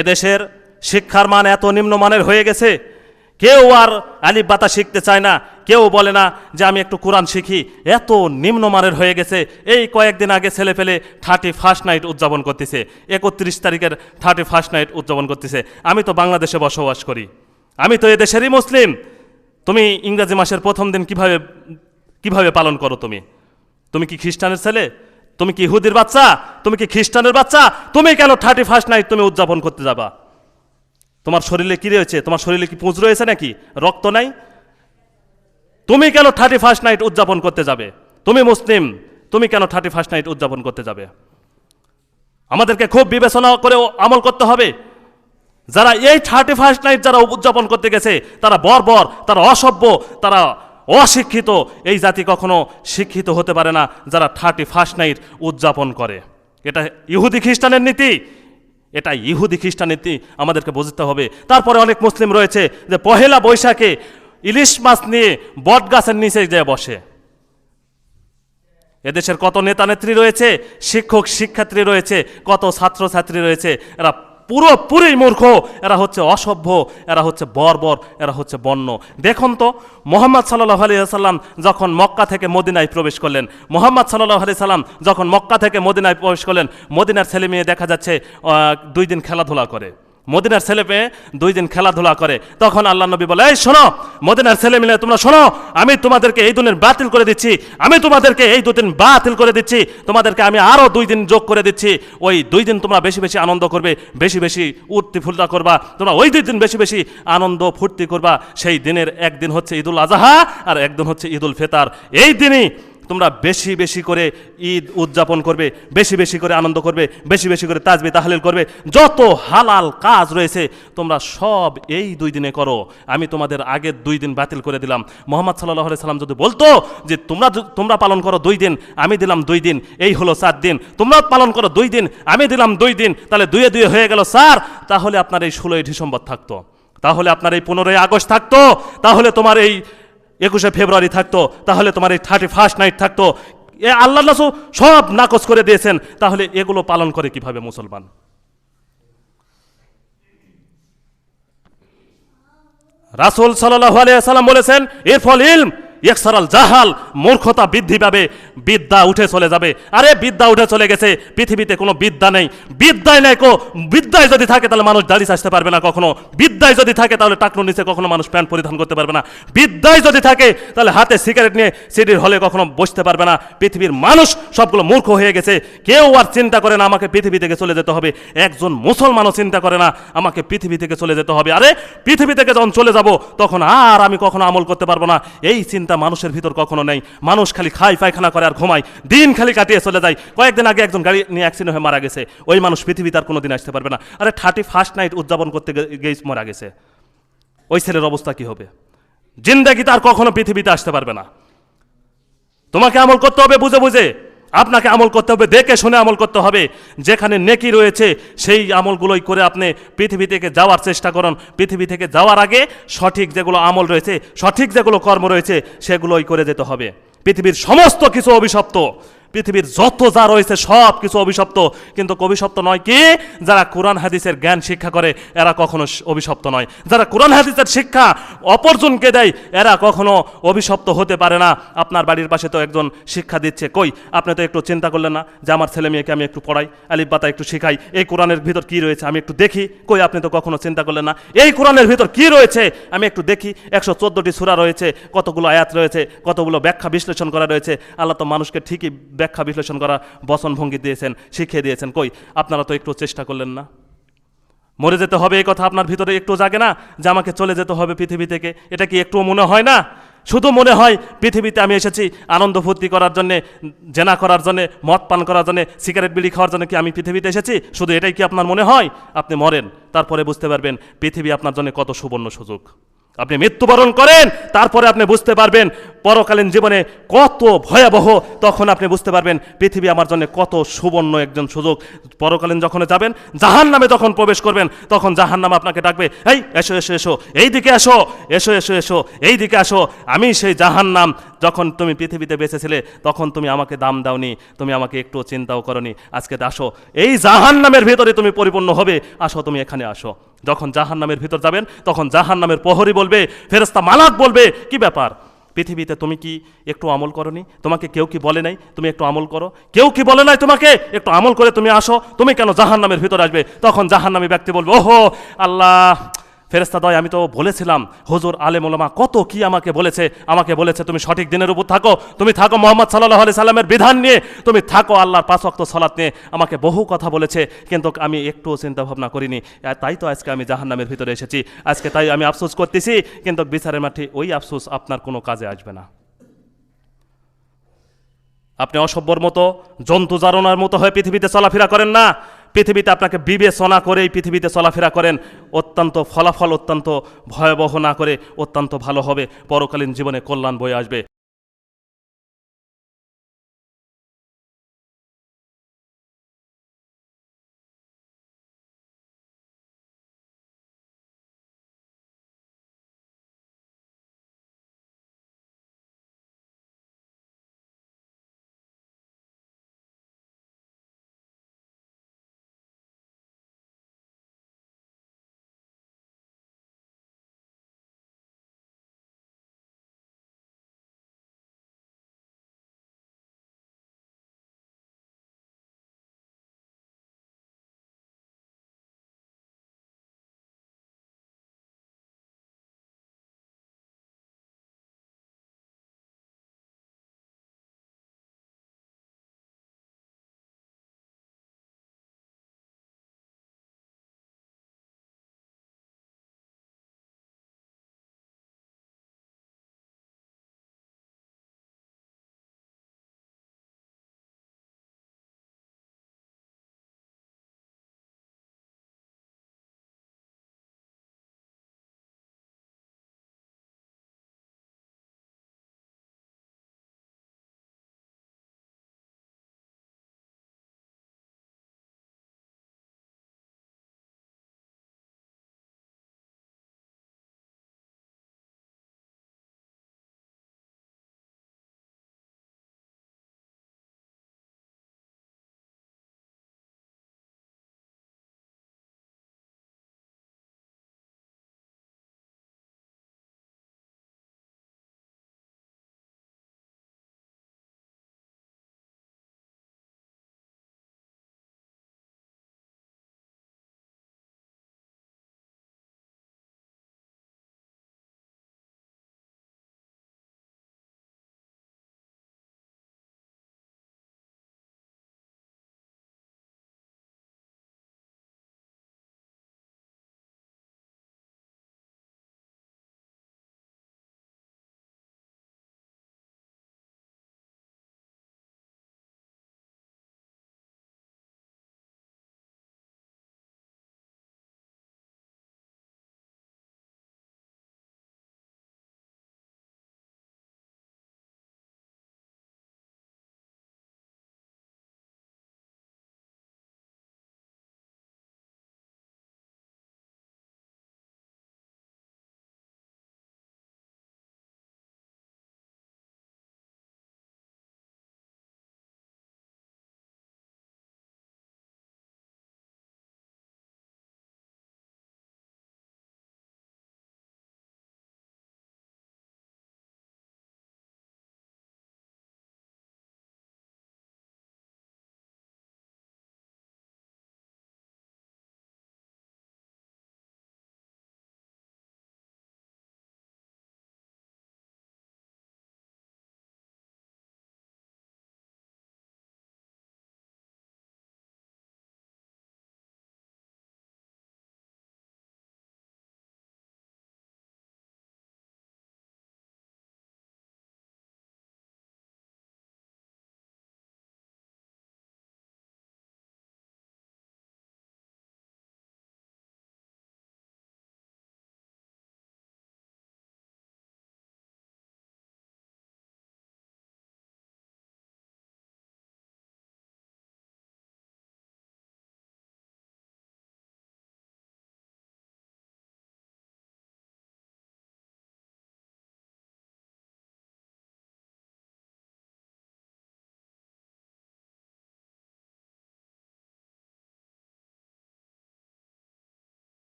এদেশের শিক্ষার মান এত নিম্নমানের হয়ে গেছে, কেউ আর আলিফ বাতা শিখতে চায় না। কেউ বলে না যে আমি একটু কোরআন শিখি। এত নিম্নমানের হয়ে গেছে। এই কয়েকদিন আগে ছেলে পেলে থার্টি ফার্স্ট নাইট উদযাপন করতেছে। একত্রিশ তারিখের থার্টি ফার্স্ট নাইট উদযাপন করতেছে। আমি তো বাংলাদেশে বসবাস করি। আমি তো এদেশেরই মুসলিম। তুমি ইংরাজি মাসের প্রথম দিন কীভাবে কীভাবে পালন করো তুমি? তুমি কি খ্রিস্টানের ছেলে? তুমি কি ইহুদির বাচ্চা? তুমি কি খ্রিস্টানের বাচ্চা? তুমি কেন থার্টি ফার্স্ট নাইট তুমি উদযাপন করতে যাবা? তোমার শরীরে কি রয়েছে? তোমার শরীরে কি পুঁজ রয়েছে নাকি? রক্ত নাই? তুমি কেন থার্টি ফার্স্ট নাইট উদযাপন করতে যাবে? তুমি মুসলিম, তুমি কেন থার্টি ফার্স্ট নাইট উদযাপন করতে যাবে? আমাদেরকে খুব বিবেচনা করে আমল করতে হবে। যারা এই থার্টি ফার্স্ট নাইট যারা উদযাপন করতে গেছে, তারা বর্বর, তারা অসভ্য, তারা অশিক্ষিত এই জাতি কখনো শিক্ষিত হতে পারে না যারা থার্টি ফার্স্ট নাইট উদযাপন করে। এটা ইহুদি খ্রিস্টানের নীতি। এটা ইহুদি খ্রিস্টান নীতি আমাদেরকে বুঝতে হবে। তারপরে অনেক মুসলিম রয়েছে যে পহেলা বৈশাখে ইলিশ মাছ নিয়ে বট গাছের নিচে যেয়ে বসে। এদেশের কত নেতা নেত্রী রয়েছে শিক্ষক শিক্ষার্থী রয়েছে, কত ছাত্রছাত্রী রয়েছে, এরা পুরোপুরি মূর্খ, এরা হচ্ছে অসভ্য, এরা হচ্ছে বর্বর, এরা হচ্ছে বন্য। দেখুন তো, মোহাম্মদ সাল্লাহ আলি সাল্লাম যখন মক্কা থেকে মদিনায় প্রবেশ করলেন, মোহাম্মদ সাল্লাহ আলি সাল্লাম যখন মক্কা থেকে মদিনায় প্রবেশ করলেন, মদিনার ছেলে মেয়ে দেখা যাচ্ছে দুই দিন খেলাধুলা করে। মদিনার ছেলে পেয়ে দুই দিন খেলাধুলা করে। তখন আল্লাহ নবী বলে, এই শোনো, মদিনার ছেলে মিলে তোমরা শোনো, আমি তোমাদেরকে এই দুদিন বাতিল করে দিচ্ছি, আমি তোমাদেরকে এই দুদিন বাতিল করে দিচ্ছি, তোমাদেরকে আমি আরও দুই দিন যোগ করে দিচ্ছি, ওই দুই দিন তোমরা বেশি বেশি আনন্দ করবে, বেশি বেশি উর্তি ফুলতা করবা, তোমরা ওই দুই দিন বেশি বেশি আনন্দ ফুর্তি করবা, সেই দিনের একদিন হচ্ছে ঈদুল আজহা আর একদিন হচ্ছে ঈদুল ফেতার। এই দিনই তোমরা বেশি বেশি করে ঈদ উদযাপন করবে, বেশি বেশি করে আনন্দ করবে, বেশি বেশি করে তাজবি তাহলিল করবে। যত হালাল কাজ রয়েছে, তোমরা সব এই দুই দিনে করো। আমি তোমাদের আগের দুই দিন বাতিল করে দিলাম। মোহাম্মদ সাল্লাহ সাল্লাম যদি বলতো যে, তোমরা তোমরা পালন করো দুই দিন, আমি দিলাম দুই দিন, এই হলো চার দিন। তোমরা পালন করো দুই দিন, আমি দিলাম দুই দিন, তাহলে দুয়ে দুয়ে হয়ে গেল স্যার তাহলে আপনার এই ষোলোই ডিসেম্বর থাকতো। তাহলে আপনার এই পনেরোই আগস্ট থাকতো। তাহলে তোমার এই একুশে ফেব্রুয়ারি থাকতো, তাহলে তোমার এই থার্টি ফার্স্ট নাইট থাকতো। এ আল্লাহ নাসু সব নাকচ করে দিয়েছেন, তাহলে এগুলো পালন করে কীভাবে মুসলমান? রাসুল সাল্লাহ সাল্লাম বলেছেন, এর ফল ইলম ইকসারাল জাহাল মূর্খতা বৃদ্ধি পাবে, বিদ্যা উঠে চলে যাবে। আরে, বিদ্যা উঠে চলে গেছে, পৃথিবীতে কোনো বিদ্যা নেই। বিদ্যায় নেই কো বিদ্যায় যদি থাকে তাহলে মানুষ দাড়ি আসতে পারবে না কখনো। বিদ্যায় যদি থাকে তাহলে টাকনো নিচে কখনো মানুষ প্যান্ট পরিধান করতে পারবে না। বিদ্যায় যদি থাকে তাহলে হাতে সিগারেট নিয়ে সিডির হলে কখনো বসতে পারবে না। পৃথিবীর মানুষ সবগুলো মূর্খ হয়ে গেছে। কেউ আর চিন্তা করে না আমাকে পৃথিবী থেকে চলে যেতে হবে। একজন মুসলমানও চিন্তা করে না আমাকে পৃথিবী থেকে চলে যেতে হবে। আরে, পৃথিবী থেকে যখন চলে যাব, তখন আর আমি কখনো আমল করতে পারব না। এই চিন্তা মানুষের ভিতর কখনো নেই। মানুষ খালি খাই পায়খানা করে আর ঘুমায়। দিন খালি কাটিয়ে চলে যায়। কয়েকদিন আগে একজন গাড়ি নিয়ে অ্যাক্সিডেন্ট হয়ে মারা গেছে। ওই মানুষ পৃথিবী তার কোনো দিন আসতে পারবে না। আরে থার্টি ফার্স্ট নাইট উদযাপন করতে গিয়ে মারা গেছে। ওই ছেলের অবস্থা কি হবে? জিন্দাগি তার কখনো পৃথিবীতে আসতে পারবে না। তোমাকে আমল করতে হবে বুঝে বুঝে। আপনাকে আমল করতে হবে, দেখে শুনে আমল করতে হবে। যেখানে নেকি রয়েছে, সেই আমলগুলোই করে আপনি পৃথিবী থেকে যাওয়ার চেষ্টা করুন। পৃথিবী থেকে যাওয়ার আগে সঠিক যেগুলো আমল রয়েছে, সঠিক যেগুলো কর্ম রয়েছে, সেগুলোই করে যেতে হবে। পৃথিবীর সমস্ত কিছু অভিশপ্ত। পৃথিবীর যত যা রয়েছে, সব কিছু অভিশপ্ত। কিন্তু অভিশপ্ত নয় কি? যারা কোরআন হাদিসের জ্ঞান শিক্ষা করে, এরা কখনো অভিশপ্ত নয়। যারা কোরআন হাদিসের শিক্ষা অপরজনকে দেয়, এরা কখনো অভিশপ্ত হতে পারে না। আপনার বাড়ির পাশে তো একজন শিক্ষা দিচ্ছে, কই? আপনি তো একটু চিন্তা করলেন না যে আমার ছেলে মেয়েকে আমি একটু পড়াই, আলিফ বাতা একটু শিখাই। এই কোরআনের ভিতর কি রয়েছে? আমি একটু দেখি। কই, আপনি তো কখনো চিন্তা করলেন না। এই কোরআনের ভিতর কি রয়েছে? আমি একটু দেখি। একশো চোদ্দোটি সুরা রয়েছে, কতগুলো আয়াত রয়েছে, কতগুলো ব্যাখ্যা বিশ্লেষণ করা রয়েছে। আল্লাহ তো মানুষকে ঠিকই ব্যাখ্যা বিশ্লেষণ করা বচন ভঙ্গি দিয়েছেন, শিখিয়ে দিয়েছেন। কই, আপনারা তো একটু চেষ্টা করলেন না। মরে যেতে হবে এই কথা আপনার ভিতরে একটু জাগে না, যে আমাকে চলে যেতে হবে পৃথিবী থেকে। এটা কি একটু মনে হয় না? শুধু মনে হয় পৃথিবীতে আমি এসেছি আনন্দ ফুর্তি করার জন্যে, জেনা করার জন্যে, মদ পান করার জন্যে, সিগারেট বিড়ি খাওয়ার জন্য কি আমি পৃথিবীতে এসেছি? শুধু এটাই কি আপনার মনে হয়? আপনি মরেন, তারপরে বুঝতে পারবেন পৃথিবী আপনার জন্য কত সুবর্ণ সুযোগ। আপনি মৃত্যুবরণ করেন, তারপরে আপনি বুঝতে পারবেন পরকালীন জীবনে কত ভয়াবহ, তখন আপনি বুঝতে পারবেন পৃথিবী আমার জন্য কত সুবর্ণ একজন সুযোগ। পরকালীন যখন যাবেন জাহান নামে যখন প্রবেশ করবেন, তখন জাহান নাম আপনাকে ডাকবে, এই, এসো এসো এসো, এই দিকে আসো এসো এসো এসো, এই দিকে আসো, আমি সেই জাহান নাম যখন তুমি পৃথিবীতে বেঁচেছিলে, তখন তুমি আমাকে দাম দাওনি, তুমি আমাকে একটু চিন্তাও করনি, আজকে আসো, এই জাহান নামের ভিতরে তুমি পরিপূর্ণ হবে, আসো, তুমি এখানে আসো। যখন জাহান নামের ভিতর যাবেন, তখন জাহান নামের প্রহরী বলবে ফেরেস্তা মালাক বলবে, কি ব্যাপার? পৃথিবীতে তুমি কি একটু আমল করনি? তোমাকে কেউ কি বলে নাই, তুমি একটু আমল করো? কেউ কি বলে নাই তোমাকে? একটু আমল করে তুমি আসো, তুমি কেন জাহান নামের ভিতরে আসবে? তখন জাহান নামী ব্যক্তি বলবে, ওহো, আল্লাহ ফেরেস্তা দয় আমি তো বলেছিলাম, হজুর আলেম ওলামা কত কি আমাকে বলেছে? আমাকে বলেছে, তুমি সঠিক দিনের উপর থাকো। তুমি থাকো মোহাম্মদ সাল্লাহ আলি সাল্লামের বিধান নিয়ে। তুমি থাকো আল্লাহর পাঁচ অক্ত সলাৎ নিয়ে। আমাকে বহু কথা বলেছে, কিন্তু আমি একটুও চিন্তা ভাবনা করিনি। তাই তো আজকে আমি জাহান্নামের ভিতরে এসেছি। আজকে তাই আমি আফসোস করতেছি, কিন্তু বিচারের মাঠে ওই আফসোস আপনার কোনো কাজে আসবে না। আপনি অসভ্যর মতো জন্তু জারণার মতো হয়ে পৃথিবীতে চলাফেরা করেন না। পৃথিবীতে আপনাকে বিবেচনা করে এই পৃথিবীতে চলাফেরা করেন। অত্যন্ত ফলাফল, অত্যন্ত ভয়াবহ না করে অত্যন্ত ভালো হবে। পরকালীন জীবনে কল্যাণ বয়ে আসবে।